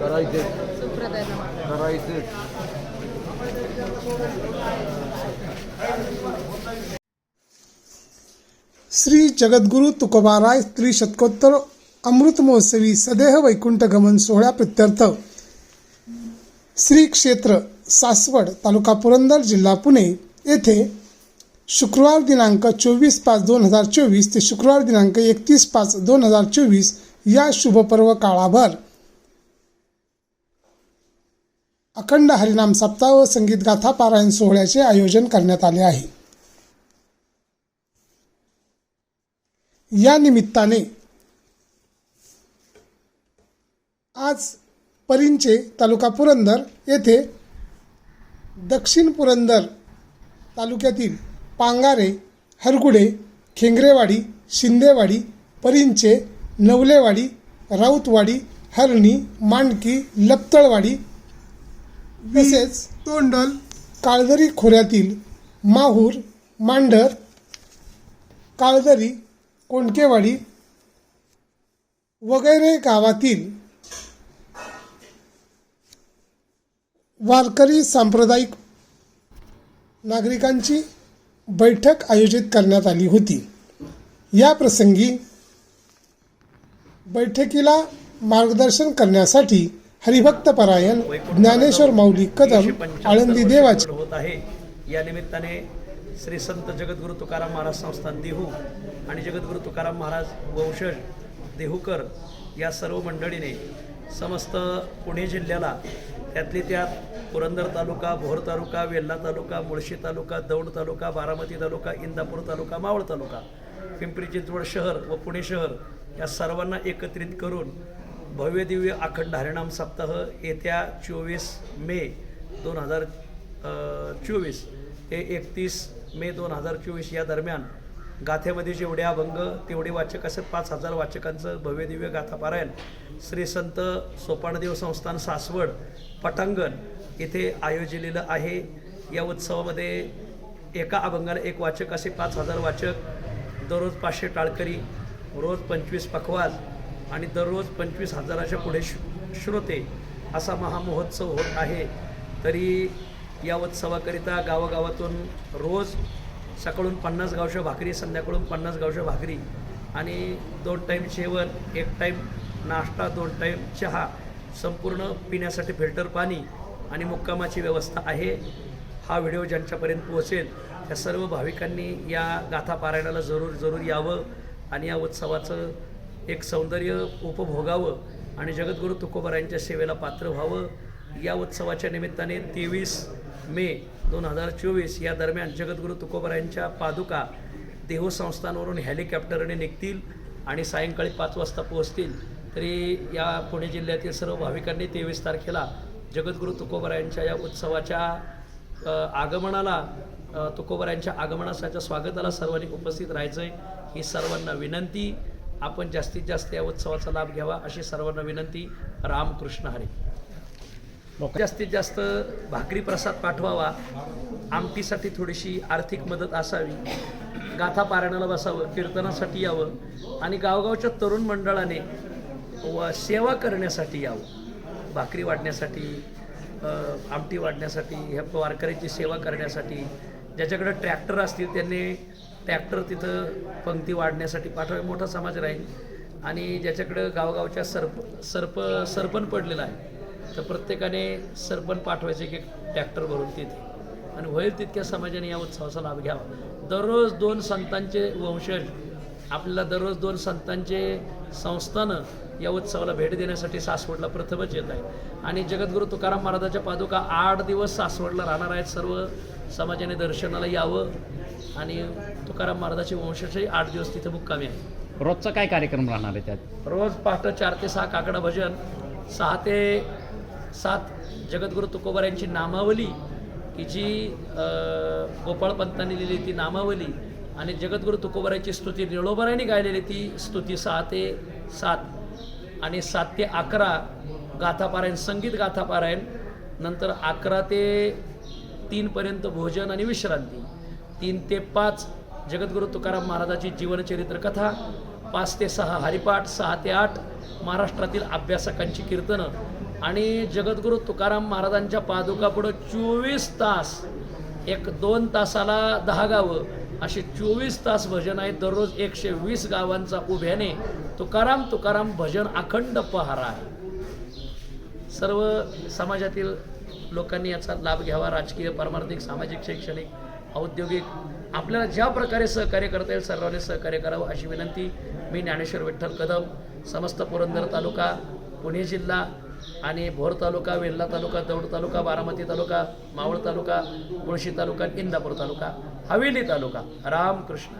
करायचे. करायचे. श्री जगद्गुरु तुकोबाराय स्त्री शतकोत्तर अमृत महोत्सवी सदेह वैकुंठ गमन सोहळ्या प्रित्यर्थ. श्री क्षेत्र सासवड तालुका पुरंदर जिल्हा पुणे येथे शुक्रवार दिनांक चोवीस पाच दोन हजार चोवीस ते शुक्रवार दिनांक एकतीस पाच दोन हजार चोवीस या शुभपर्व काळाभर अखंड हरिनाम सप्ताह व संगीत गाथा पारायण सोहळ्याचे आयोजन करण्यात आले आहे. या निमित्ताने आज परिंचे तालुका पुरंदर येथे दक्षिण पुरंदर तालुक्यातील पांगारे हरगुडे खेंगरेवाडी शिंदेवाडी परिंचे नवलेवाडी राऊतवाडी हरणी मांडकी लपतळवाडी तसेच तोंडल. काळदरी खोऱ्यातील माहूर मांढर काळदरी कोंडकेवाडी वगैरे गावातील वारकरी सांप्रदायिक नागरिकांची बैठक आयोजित करण्यात आली होती. या प्रसंगी बैठकीला मार्गदर्शन करण्यासाठी हरिभक्त परायण ज्ञानेश्वर माऊली कदम आळंदी देवाचे होत आहे. या निमित्ताने श्री संत जगद्गुरु तुकाराम महाराज संस्थान देहू आणि जगद्गुरु तुकाराम महाराज वंशज देहूकर या सर्व मंडळीने समस्त पुणे जिल्ह्याला त्यातली त्यात पुरंदर तालुका भोर तालुका वेल्हा तालुका मुळशी तालुका दौंड तालुका बारामती तालुका इंदापूर तालुका मावळ तालुका पिंपरी चिंचवड शहर व पुणे शहर या सर्वांना एकत्रित करून भव्य दिव्य अखंड हरिणाम सप्ताह येत्या चोवीस मे दोन हजार चोवीस ते एकतीस मे दोन हजार चोवीस या दरम्यान गाथेमध्ये जेवढे अभंग तेवढे वाचक असे पाच हजार वाचकांचं भव्यदिव्य गाथापारायण गाथा पारायण श्री संत सोपानदेव संस्थान सासवड पटांगण इथे आयोजिलेलं आहे. या उत्सवामध्ये एका अभंगाला एक वाचक असे पाच हजार वाचक दररोज पाचशे टाळकरी रोज पंचवीस पखवाज आणि दररोज पंचवीस हजाराच्या पुढे श्रो- श्रोते असा महामहोत्सव होत आहे. तरी या उत्सवाकरिता गावागावातून रोज सकाळून पन्नास गावच्या भाकरी संध्याकाळून पन्नास गावच्या भाकरी आणि दोन टाईम जेवण एक टाईम नाश्ता दोन टाईम चहा संपूर्ण पिण्यासाठी फिल्टर पाणी आणि मुक्कामाची व्यवस्था आहे. हा व्हिडिओ ज्यांच्यापर्यंत पोहोचेल त्या सर्व भाविकांनी या गाथा पारायणाला जरूर जरूर यावं. आणि या उत्सवाचं एक सौंदर्य उपभोगावं आणि जगद्गुरू तुकोबारायांच्या सेवेला पात्र व्हावं. या उत्सवाच्या निमित्ताने तेवीस मे दोन हजार चोवीस या दरम्यान जगद्गुरू तुकोबारायांच्या पादुका देहू संस्थानवरून हेलिकॉप्टरने निघतील आणि सायंकाळी पाच वाजता पोहोचतील. तरी या पुणे जिल्ह्यातील सर्व भाविकांनी तेवीस तारखेला जगद्गुरू तुकोबारायांच्या या उत्सवाच्या आगमनाला अ, तुकोबारायांच्या स्वागताला सर्वांनी उपस्थित राहायचं आहे ही सर्वांना विनंती. आपण जास्तीत जास्त या उत्सवाचा लाभ घ्यावा अशी सर्वांना विनंती. रामकृष्ण हरी. जास्तीत जास्त भाकरी प्रसाद पाठवावा. आमटीसाठी थोडीशी आर्थिक मदत असावी. गाथा पारायणाला बसावं कीर्तनासाठी यावं आणि गावगावच्या तरुण मंडळाने व सेवा करण्यासाठी यावं. भाकरी वाढण्यासाठी आमटी वाढण्यासाठी ह्या वारकऱ्याची सेवा करण्यासाठी ज्याच्याकडे ट्रॅक्टर असतील त्यांनी ट्रॅक्टर तिथं पंक्ती वाढण्यासाठी पाठवावे मोठा समाज राहील. आणि ज्याच्याकडं गावगावच्या सरप सरप सरपण पडलेला आहे तर प्रत्येकाने सरपण पाठवायचे की ट्रॅक्टर भरून तिथे. आणि होईल तितक्या समाजाने या उत्सवाचा लाभ घ्यावा. दररोज दोन संतांचे वंशज आपल्याला दररोज दोन संतांचे संस्थानं या उत्सवाला भेट देण्यासाठी सासवडला प्रथमच येत आहे. आणि जगद्गुरू तुकाराम महाराजाच्या पादुका आठ दिवस सासवडला राहणार आहेत सर्व समाजाने दर्शनाला यावं आणि तुकाराम महाराजाचे वंशजही आठ दिवस तिथे मुक्कामी आहे. रोजचा काय कार्यक्रम राहणार आहे त्यात? रोज पहाटे चार ते सहा काकडं भजन सहा ते सात जगद्गुरु तुकोबर यांची नामावली की जी अ, गोपाळपंतांनी लिहिली ती नामावली आणि जगद्गुरु तुकोबराची स्तुती निळोबरांनी गायलेली ती स्तुती सहा ते सात आणि सात ते अकरा गाथापारायण संगीत गाथापारायण नंतर अकरा ते तीनपर्यंत भोजन आणि विश्रांती. तीन ते पाच जगद्गुरु तुकाराम महाराजाची जीवनचरित्र कथा पाच ते सहा हरिपाठ सहा ते आठ महाराष्ट्रातील अभ्यासकांची कीर्तनं आणि जगद्गुरु तुकाराम महाराजांच्या पादुकापुढं चोवीस तास एक दोन तासाला दहा गावं असे चोवीस तास भजन आहे दररोज एकशे वीस गावांचा उभ्याने तुकाराम तुकाराम भजन अखंड पहारा आहे. सर्व समाजातील लोकांनी याचा लाभ घ्यावा. राजकीय पारमार्थिक सामाजिक शैक्षणिक औद्योगिक. आपल्याला ज्या प्रकारे सहकार्य करता येईल सर्वांनी सहकार्य करावं अशी विनंती मी ज्ञानेश्वर विठ्ठल कदम समस्त पुरंदर तालुका पुणे जिल्हा आणि भोर तालुका वेल्हा तालुका दौंड तालुका बारामती तालुका मावळ तालुका मुळशी तालुका इंदापूर तालुका हवेली तालुका. रामकृष्ण.